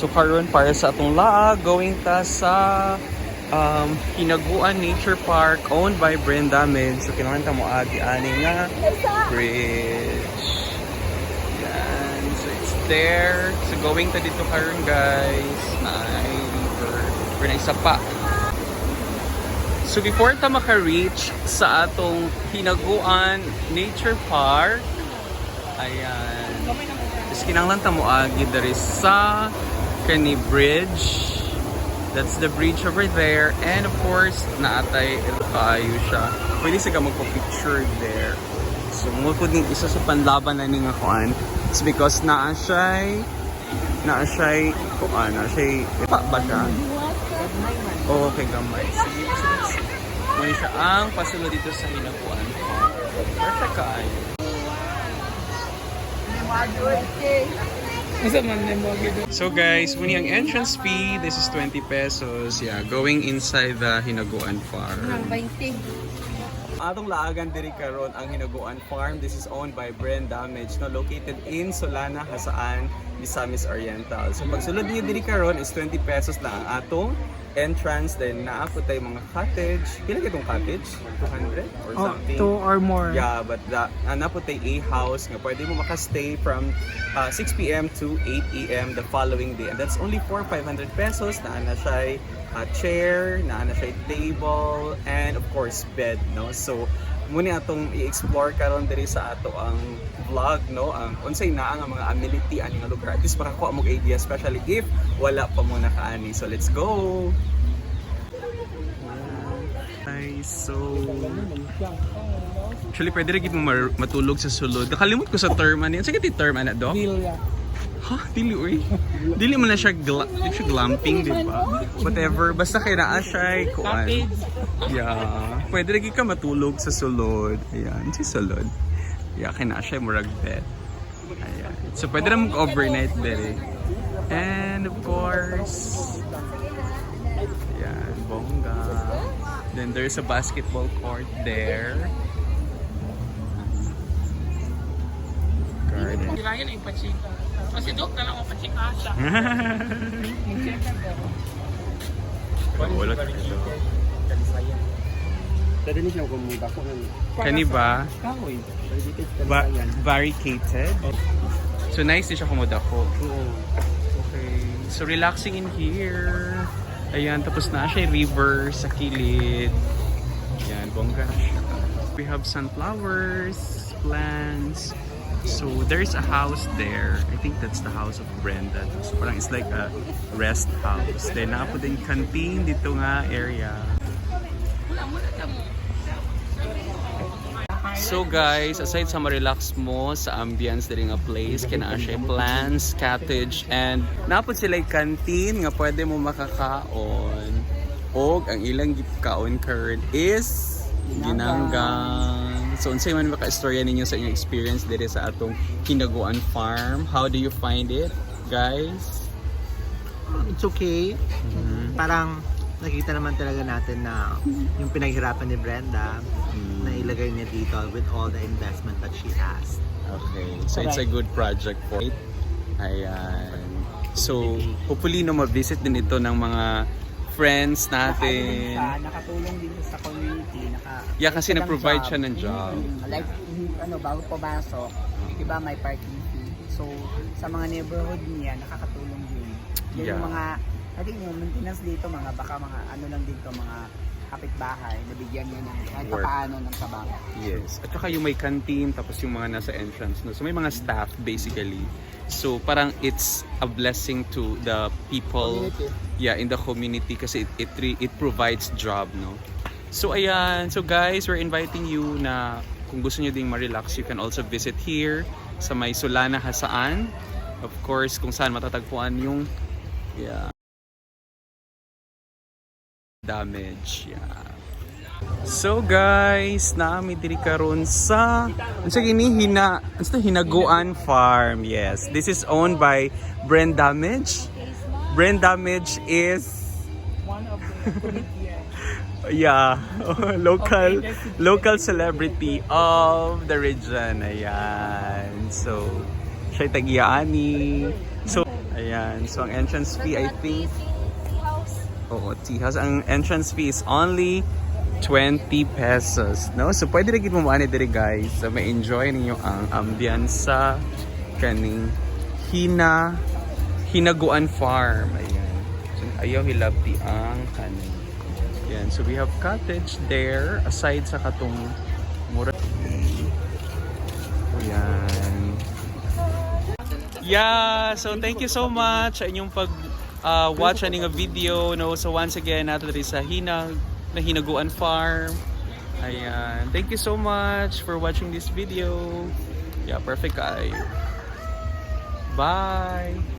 So karon para sa atong laag going ta sa um, Hinaguan Nature Park owned by Brenda Med. So kinahanglan ta mo agi ani nga bridge. Yan. So it's there. So going ta dito karon guys. Ay. We're na isa pa. So before ta maka-reach sa atong Hinaguan Nature Park, ayan. Tapos kinanglan ta mo agi diri sa kani bridge. That's the bridge over there. And of course, naatay kaayo siya. Pwede sa ka magpa-picture there. So po din isa sa panlaban na ning kuan. It's because naa siya naa siya kuan, naa siya pa ba siya? Oo, okay, gamay. Muna siya ang pasunod dito sa hinakuan. Perfect kaayo. So guys, muni ang entrance fee, this is 20 pesos. Yeah, going inside the Hinaguan Farm. Atong laagan diri karon ang Hinaguan Farm. This is owned by Brand Damage, no, located in Solana, Hasaan, Misamis Oriental. So pag sulod niyo diri karon is 20 pesos na ang atong entrance. Then naako tay mga cottage. Pila kitong cottage? 200 or Oh, something? two or more. Yeah, but the ana po tay a house nga pwede mo makastay from uh, 6 p.m. to 8 a.m. the following day. And that's only for 500 pesos. Na ana siya uh, chair, na ana siya table, and of course bed, no? So muni atong i-explore karon diri sa ato ang vlog no ang unsay naa nga mga amenity ani nga lugar at least makakuha mo idea especially if wala pa mo nakaani so let's go Ay, so Actually, pwede rin mo matulog sa sulod. Nakalimot ko sa term ano yan. Sige, ti term ana, Doc? Villa. Ha? Dili, uy. Dili mo na siya, gla- di siya glamping, di ba? Whatever. Basta kay naa siya, kuan. Yeah. Pwede rin ka matulog sa sulod. Ayan, si sulod. Yeah, kay naa siya, murag bed. Ayan. So, pwede rin mag-overnight there. And, of course, Ayan, bongga. Then, there's a basketball court there. Garden. Kailangan na ipachika. Kasi doon na lang ako pachika siya. Wala ka Tadi ni siya kung bako ng Kani ba? kahoy. Ba barricaded? So nice din siya kumuda ko. Oo. Okay. So relaxing in here. Ayan, tapos na siya river sa kilid. Ayan, bongga siya. We have sunflowers, plants. So there's a house there. I think that's the house of Brenda. So parang it's like a rest house. Then napo din canteen dito nga area. So guys, aside sa ma-relax mo sa ambience diri nga place, kinaa siya plants, cottage, and napod sila yung canteen nga pwede mo makakaon. Og ang ilang gikaon curd is ginanggang. So unsay man maka-istorya ninyo sa inyong experience diri sa atong Kinaguan Farm? How do you find it, guys? It's okay. Mhm. Parang nakita naman talaga natin na yung pinaghirapan ni Brenda Mm. na ilagay niya dito with all the investment that she has. Okay. So it's a good project for it. Ayan. So hopefully no ma-visit din ito ng mga friends natin. Siya, nakatulong din sa community. Naka, Yeah, kasi na-provide siya ng job. Mm, like, ano, bago pumasok, di ba may parking fee. So, sa mga neighborhood niya, nakakatulong din. Yan Yeah. yung mga, I think yung maintenance dito, mga baka mga ano lang dito, mga kapitbahay, nabigyan niya ng kahit Work. paano ng trabaho. Yes. At saka yung may canteen, tapos yung mga nasa entrance. No? So may mga staff basically. So parang it's a blessing to the people Community. yeah in the community kasi it it, it provides job no. So ayan, so guys, we're inviting you na kung gusto niyo ding ma-relax, you can also visit here sa may Solana Hasaan. Of course, kung saan matatagpuan yung yeah damage. Yeah. So guys, naami diri karon sa unsa gini hina unsa hinaguan farm. Yes, this is owned by Brand Damage. Brand Damage is One of the yeah, local local celebrity of the region. Ayan. So, siya tagiyaani. So, Ayan. So, ang entrance fee, I think. Oo, tea house. Ang entrance fee is only 20 pesos. No? So, pwede rin mo maani diri guys. So, may enjoy ninyo ang ambience sa kaning Hina Hinaguan Farm. Ayan. So, ayaw hilabti ang kaning. Ayan. So, we have cottage there aside sa katong mura. Ayan. Yeah, so thank you so much sa inyong pag uh, watch aning a video no. So once again nato diri sa Hinag na Hinaguan Farm. Ayan. Thank you so much for watching this video. Yeah, perfect kayo. Bye.